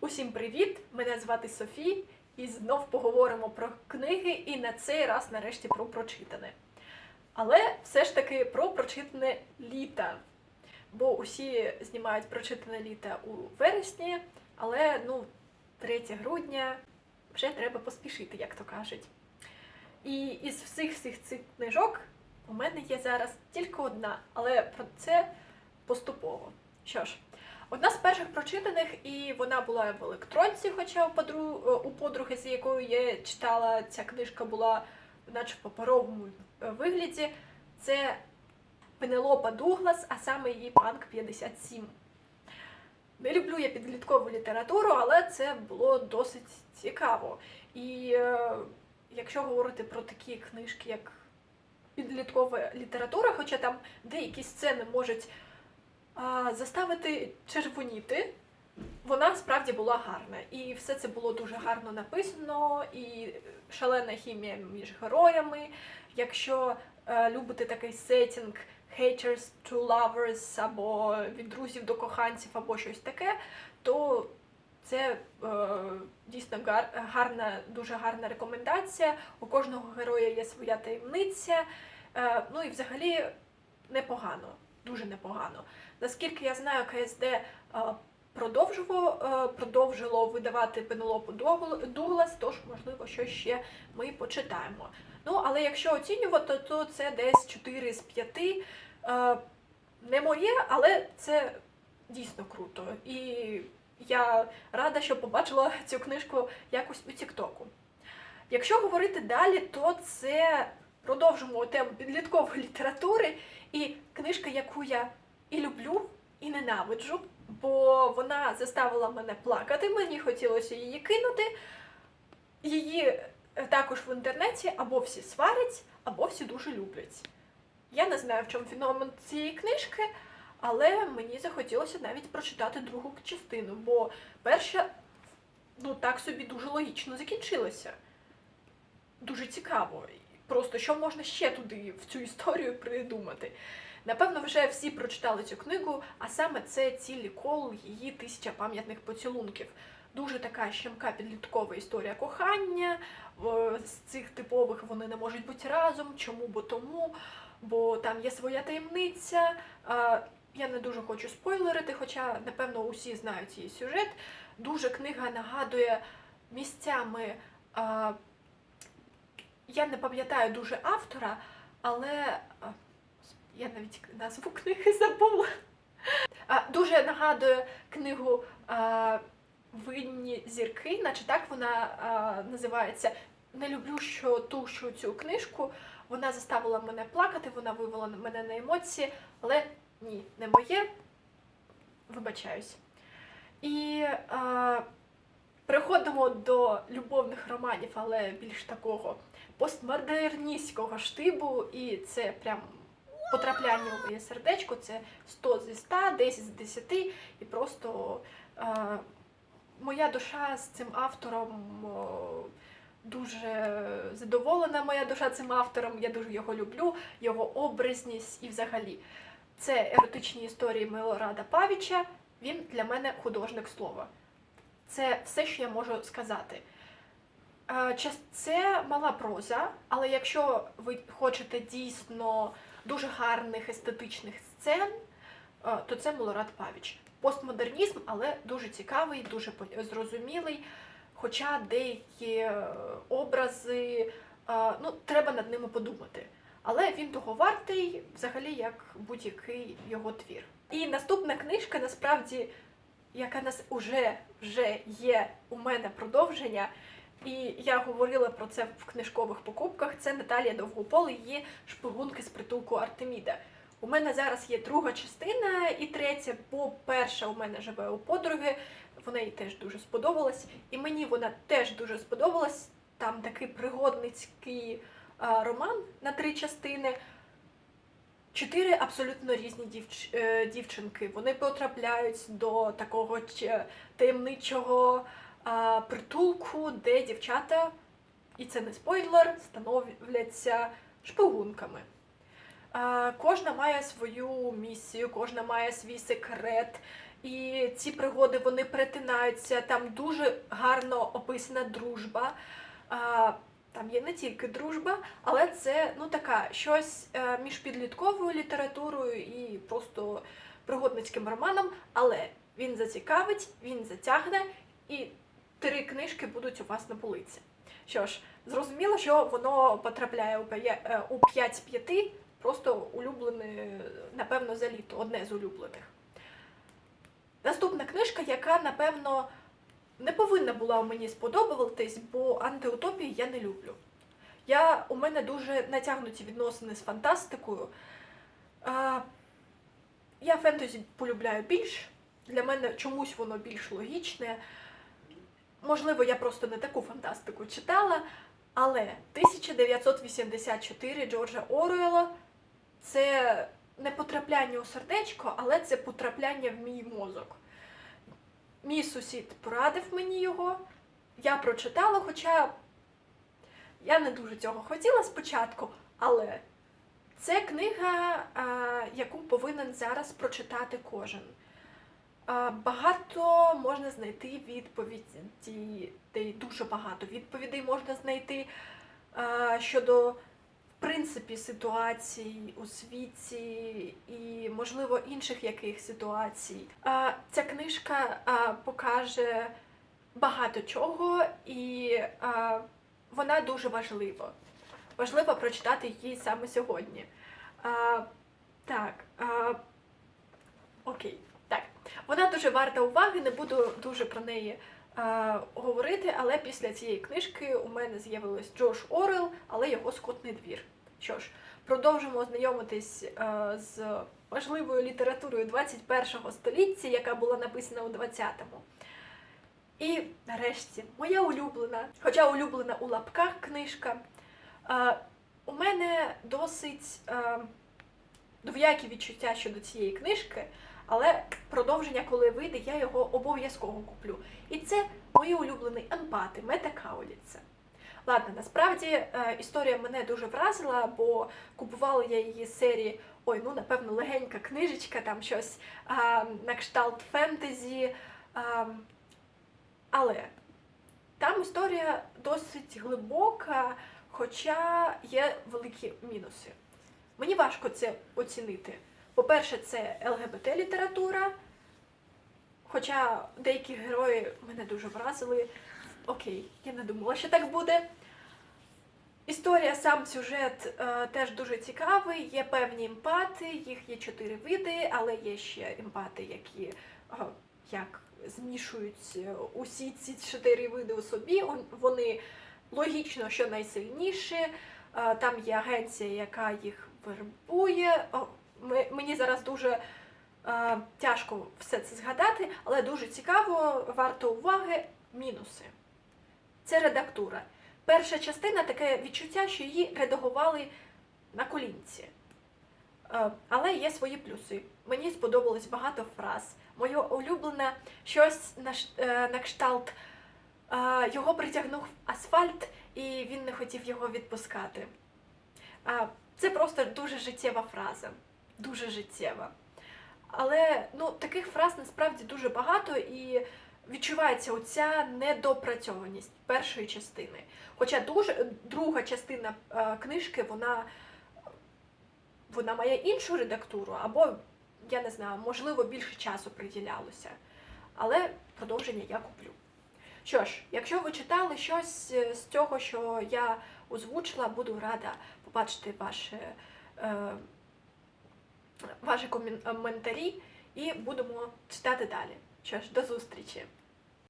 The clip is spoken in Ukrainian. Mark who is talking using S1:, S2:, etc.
S1: Усім привіт! Мене звати Софі, і знов поговоримо про книги, і на цей раз нарешті про прочитане. Але все ж таки про прочитане літа. Бо усі знімають прочитане літа у вересні, але ну, 3 грудня вже треба поспішити, як то кажуть. І із всіх всіх цих книжок у мене є зараз тільки одна, але про це поступово. Що ж, одна з перших прочитаних, і вона була в електронці, хоча у, подру... е, у подруги, з якою я читала, ця книжка була наче в паперовому е, вигляді. Це Пенелопа Дуглас, а саме її Панк 57. Не люблю я підліткову літературу, але це було досить цікаво. І е, якщо говорити про такі книжки, як підліткова література, хоча там деякі сцени можуть заставити червоніти, вона справді була гарна. І все це було дуже гарно написано, і шалена хімія між героями. Якщо е, любите такий сетінг haters to lovers, або від друзів до коханців, або щось таке, то це е, дійсно гар, гарна, дуже гарна рекомендація. У кожного героя є своя таємниця. Е, ну і взагалі непогано, дуже непогано. Наскільки я знаю, КСД е, продовжило, е, видавати Пенелопу Дуглас, тож, можливо, що ще ми почитаємо. Ну, але якщо оцінювати, то це десь 4 з 5. Е, Не моє, але це дійсно круто. І я рада, що побачила цю книжку якось у Тіктоку. Якщо говорити далі, то це продовжимо тему підліткової літератури і книжка, яку я і люблю, і ненавиджу, бо вона заставила мене плакати, мені хотілося її кинути. Її е, також в інтернеті або всі сварять, або всі дуже люблять. Я не знаю, в чому феномен цієї книжки, але мені захотілося навіть прочитати другу частину, бо перша ну так собі дуже логічно закінчилася. Дуже цікаво. Просто що можна ще туди в цю історію придумати. Напевно, вже всі прочитали цю книгу, а саме це цілі кол її тисяча пам'ятних поцілунків. Дуже така щемка підліткова історія кохання. З цих типових вони не можуть бути разом. Чому? Бо тому, бо там є своя таємниця. Я не дуже хочу спойлерити, хоча, напевно, усі знають її сюжет. Дуже книга нагадує місцями. Я не пам'ятаю дуже автора, але я навіть назву книги забула. Дуже нагадує книгу Винні зірки, наче так вона називається. Не люблю, що ту, цю книжку вона заставила мене плакати, вона вивела мене на емоції, але ні, не моє. Вибачаюсь. І а, переходимо до любовних романів, але більш такого постмодерністського штибу, і це прям потрапляння у моє сердечко, це 100 зі 100, 10 з 10, і просто е, моя душа з цим автором о, дуже задоволена, моя душа цим автором, я дуже його люблю, його образність і взагалі. Це еротичні історії Милорада Павіча, він для мене художник слова. Це все, що я можу сказати. Е, Це мала проза, але якщо ви хочете дійсно дуже гарних естетичних сцен, е, то це Милорад Павіч. Постмодернізм, але дуже цікавий, дуже зрозумілий. Хоча деякі е, образи, ну, треба над ними подумати. Але він того вартий, взагалі, як будь-який його твір. І наступна книжка, насправді, яка нас уже вже є у мене продовження, і я говорила про це в книжкових покупках. Це Наталія Довгопол, її шпигунки з притулку Артеміда. У мене зараз є друга частина і третя, бо перша у мене живе у подруги. Вона їй теж дуже сподобалась, і мені вона теж дуже сподобалась. Там такий пригодницький роман на три частини. Чотири абсолютно різні дівч... е, дівчинки. Вони потрапляють до такого таємничого а, притулку, де дівчата, і це не спойлер, становляться шпигунками. А, Кожна має свою місію, кожна має свій секрет. І ці пригоди вони перетинаються. Там дуже гарно описана дружба. А, там є не тільки дружба, але це ну така щось е, між підлітковою літературою і просто пригодницьким романом. Але він зацікавить, він затягне, і три книжки будуть у вас на полиці. Що ж, зрозуміло, що воно потрапляє у е, у 5 з 5, просто улюблене, напевно, за літо, одне з улюблених. Наступна книжка, яка, напевно, не повинна була мені сподобатись, бо антиутопії я не люблю. Я, у мене дуже натягнуті відносини з фантастикою. А, я фентезі полюбляю більш. Для мене чомусь воно більш логічне. Можливо, я просто не таку фантастику читала, але 1984 Джорджа Оруелла це не потрапляння у сердечко, але це потрапляння в мій мозок. Мій сусід порадив мені його, я прочитала, хоча я не дуже цього хотіла спочатку, але це книга, яку повинен зараз прочитати кожен. Багато можна знайти відповіді, дуже багато відповідей можна знайти щодо принципі ситуацій у світі і, можливо, інших яких ситуацій. Ця книжка покаже багато чого, і вона дуже важлива. Важливо прочитати її саме сьогодні. Так. Окей, так. Вона дуже варта уваги, не буду дуже про неї говорити, але після цієї книжки у мене з'явилось Джош Орел, але його скотний двір. Що ж, продовжимо знайомитись з важливою літературою 21-го століття, яка була написана у 20-му. І нарешті, моя улюблена, хоча улюблена у лапках книжка. У мене досить двоякі відчуття щодо цієї книжки, але продовження, коли вийде, я його обов'язково куплю. І це мої улюблені емпати, Мета Кауліца. Ладно, насправді е, історія мене дуже вразила, бо купувала я її серії, ой, ну напевно, легенька книжечка, там щось а, на кшталт фентезі. А, але там історія досить глибока, хоча є великі мінуси. Мені важко це оцінити. По-перше, це ЛГБТ-література, хоча деякі герої мене дуже вразили. Окей, я не думала, що так буде. Історія, сам сюжет е, теж дуже цікавий. Є певні емпати, їх є чотири види, але є ще емпати, які е, як змішують е, усі ці чотири види у собі. Вони логічно, що найсильніші. Е, Там є агенція, яка їх вербує. Мені зараз дуже е, тяжко все це згадати, але дуже цікаво, варто уваги мінуси. Це редактура. Перша частина таке відчуття, що її редагували на колінці. Е, Але є свої плюси. Мені сподобалось багато фраз. Моє улюблене щось на, е, на кшталт. е, Його притягнув асфальт, і він не хотів його відпускати. А, Це просто дуже життєва фраза. Дуже життєва. Але ну, таких фраз насправді дуже багато і відчувається оця недопрацьованість першої частини. Хоча дуже, друга частина е, книжки, вона, вона має іншу редактуру, або, я не знаю, можливо, більше часу приділялося. Але продовження я куплю. Що ж, якщо ви читали щось е, з цього, що я озвучила, буду рада побачити ваші, е, ваші комін- коментарі і будемо читати далі. Що ж, до зустрічі!